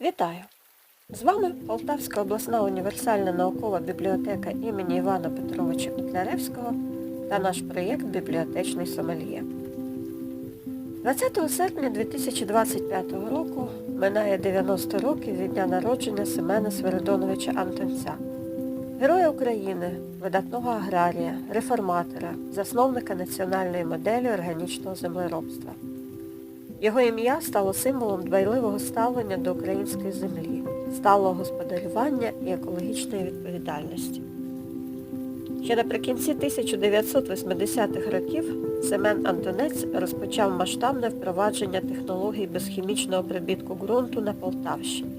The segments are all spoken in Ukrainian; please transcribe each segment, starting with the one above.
Вітаю! З вами Полтавська обласна універсальна наукова бібліотека імені Івана Петровича Котляревського та наш проєкт Бібліотечний сомельє. 20 серпня 2025 року минає 90 років від дня народження Семена Свиридоновича Антонця, героя України, видатного аграрія, реформатора, засновника національної моделі органічного землеробства. Його ім'я стало символом дбайливого ставлення до української землі, сталого господарювання і екологічної відповідальності. Ще наприкінці 1980-х років Семен Антонець розпочав масштабне впровадження технологій безхімічного прибітку ґрунту на Полтавщині.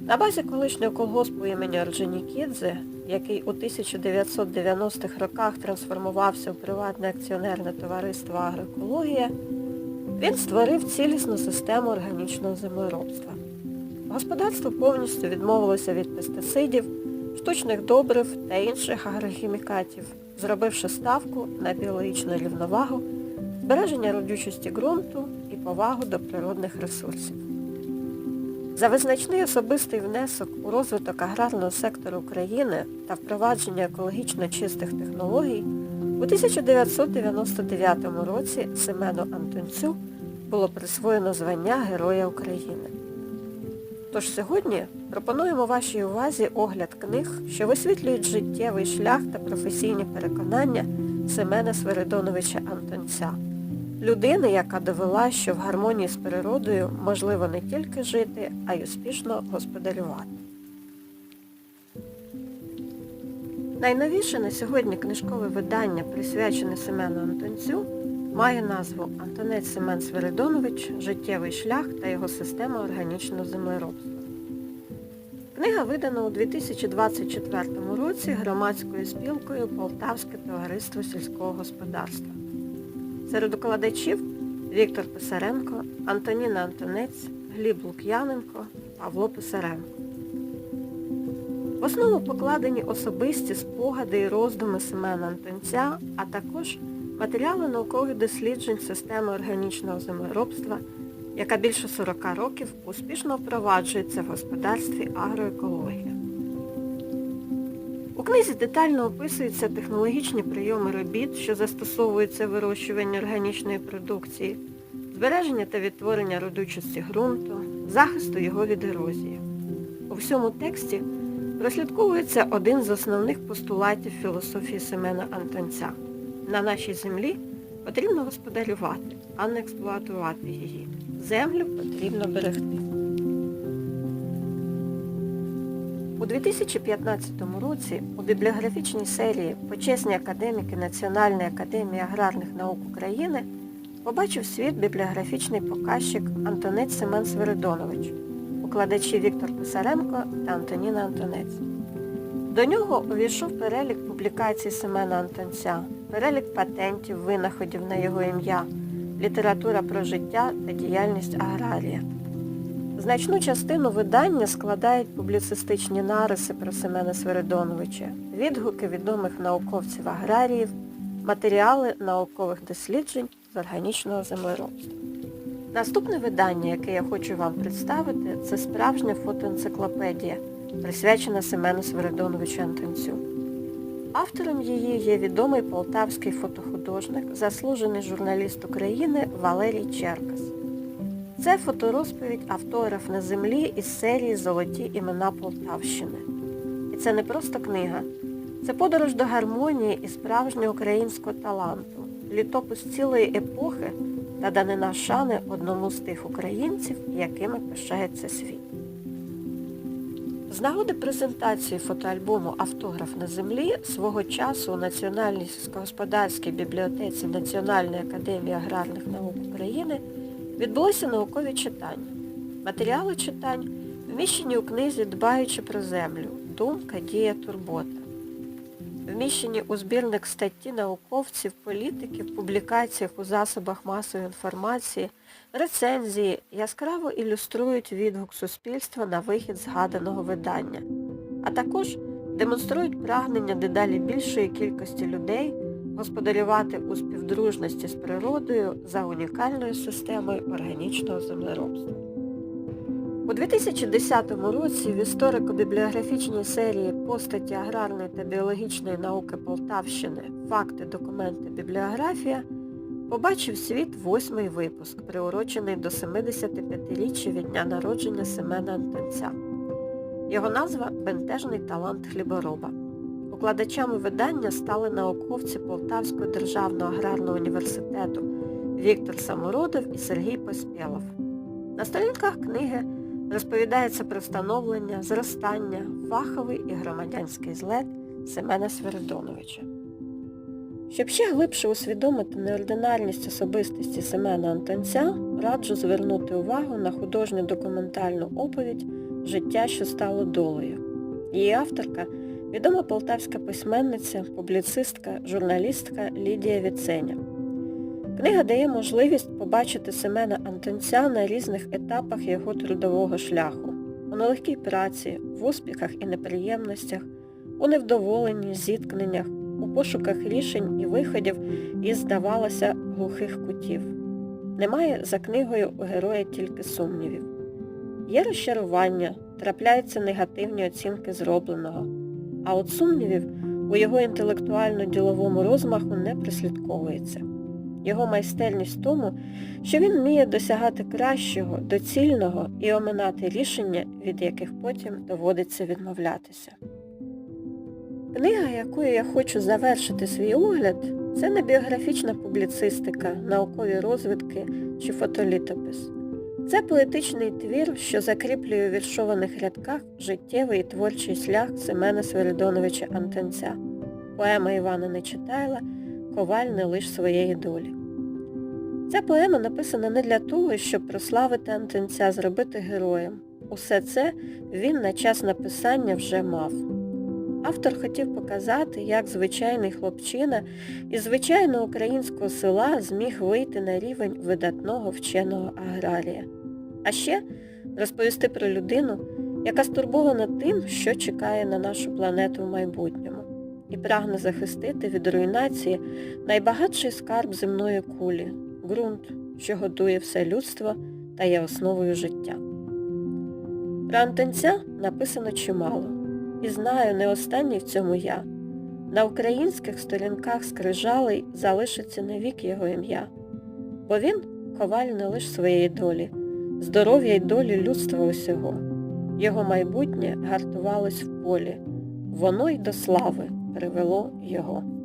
На базі колишнього колгоспу імені Орджонікідзе, який у 1990-х роках трансформувався у приватне акціонерне товариство Агроекологія, він створив цілісну систему органічного землеробства. Господарство повністю відмовилося від пестицидів, штучних добрив та інших агрохімікатів, зробивши ставку на біологічну рівновагу, збереження родючості ґрунту і повагу до природних ресурсів. За визначний особистий внесок у розвиток аграрного сектору України та впровадження екологічно чистих технологій у 1999 році Семену Антонцю було присвоєно звання Героя України. Тож сьогодні пропонуємо вашій увазі огляд книг, що висвітлюють життєвий шлях та професійні переконання Семена Свиридоновича Антонця, людини, яка довела, що в гармонії з природою можливо не тільки жити, а й успішно господарювати. Найновіше на сьогодні книжкове видання, присвячене Семену Антонцю, має назву Антонець Семен Свиридонович Життєвий шлях та його система органічного землеробства. Книга видана у 2024 році громадською спілкою Полтавське товариство сільського господарства. Серед укладачів Віктор Писаренко, Антоніна Антонець, Гліб Лук'яненко, Павло Писаренко. В основу покладені особисті спогади і роздуми Семена Антонця, а також матеріали наукових досліджень системи органічного землеробства, яка більше 40 років успішно впроваджується в господарстві агроекологія. У книзі детально описуються технологічні прийоми робіт, що застосовуються в вирощуванні органічної продукції, збереження та відтворення родючості ґрунту, захисту його від ерозії. У всьому тексті прослідковується один з основних постулатів філософії Семена Антонця. На нашій землі потрібно господарювати, а не експлуатувати її. Землю потрібно берегти. У 2015 році у бібліографічній серії Почесні академіки Національної академії аграрних наук України побачив світ бібліографічний показчик Антонець Семен Свиридонович, укладачі Віктор Писаренко та Антоніна Антонець. До нього увійшов перелік публікацій Семена Антонця, перелік патентів, винаходів на його ім'я, література про життя та діяльність аграрія. Значну частину видання складають публіцистичні нариси про Семена Свиридоновича, відгуки відомих науковців-аграріїв, матеріали наукових досліджень з органічного землеробства. Наступне видання, яке я хочу вам представити, це справжня фотоенциклопедія, присвячена Семену Свиридоновичу Антонцю. Автором її є відомий полтавський фотохудожник, заслужений журналіст України Валерій Черкас. Це фоторозповідь автограф на землі із серії Золоті імена Полтавщини. І це не просто книга, це подорож до гармонії і справжнього українського таланту, літопис цілої епохи та данина шани одному з тих українців, якими пишається світ. З нагоди презентації фотоальбому Автограф на землі свого часу у Національній сільськогосподарській бібліотеці Національної академії аграрних наук України відбулися наукові читання. Матеріали читань вміщені у книзі Дбаючи про землю. Думка, дія, турбота. Вміщені у збірник статті науковців, політиків, публікаціях у засобах масової інформації, рецензії яскраво ілюструють відгук суспільства на вихід згаданого видання, а також демонструють прагнення дедалі більшої кількості людей господарювати у співдружності з природою за унікальною системою органічного землеробства. У 2010 році в історико-бібліографічній серії Постаті аграрної та біологічної науки Полтавщини Факти, документи, бібліографія побачив світ восьмий випуск, приурочений до 75-річчя від дня народження Семена Антонця. Його назва Бентежний талант хлібороба. Укладачами видання стали науковці Полтавського державного аграрного університету Віктор Самородов і Сергій Поспєлов. На сторінках книги розповідається про становлення, зростання, фаховий і громадянський злет Семена Свиридоновича. Щоб ще глибше усвідомити неординарність особистості Семена Антонця, раджу звернути увагу на художню документальну оповідь Життя, що стало долею. Її авторка відома полтавська письменниця, публіцистка, журналістка Лідія Віценя. Книга дає можливість побачити Семена Антонця на різних етапах його трудового шляху, у нелегкій праці, в успіхах і неприємностях, у невдоволенні, зіткненнях, у пошуках рішень і виходів із, здавалося, глухих кутів. Немає за книгою у героя тільки сумнівів. Є розчарування, трапляються негативні оцінки зробленого, а от сумнівів у його інтелектуально-діловому розмаху не прислідковується. Його майстерність в тому, що він вміє досягати кращого, доцільного і оминати рішення, від яких потім доводиться відмовлятися. Книга, якою я хочу завершити свій огляд, це не біографічна публіцистика, наукові розвідки чи фотолітопис. Це поетичний твір, що закріплює у віршованих рядках життєвий і творчий шлях Семена Свиридоновича Антонця, поема Івана Нечитайла Коваль лиш своєї долі. Ця поема написана не для того, щоб прославити Антонця, зробити героєм. Усе це він на час написання вже мав. Автор хотів показати, як звичайний хлопчина із звичайного українського села зміг вийти на рівень видатного вченого аграрія. А ще розповісти про людину, яка стурбована тим, що чекає на нашу планету в майбутньому, і прагне захистити від руйнації найбагатший скарб земної кулі ґрунт, що годує все людство та є основою життя. Про Антонця написано чимало. І знаю, не останній в цьому я. На українських сторінках скрижалий залишиться навік його ім'я. Бо він коваль не лиш своєї долі, здоров'я й долі людства усього. Його майбутнє гартувалось в полі, воно й до слави привело його.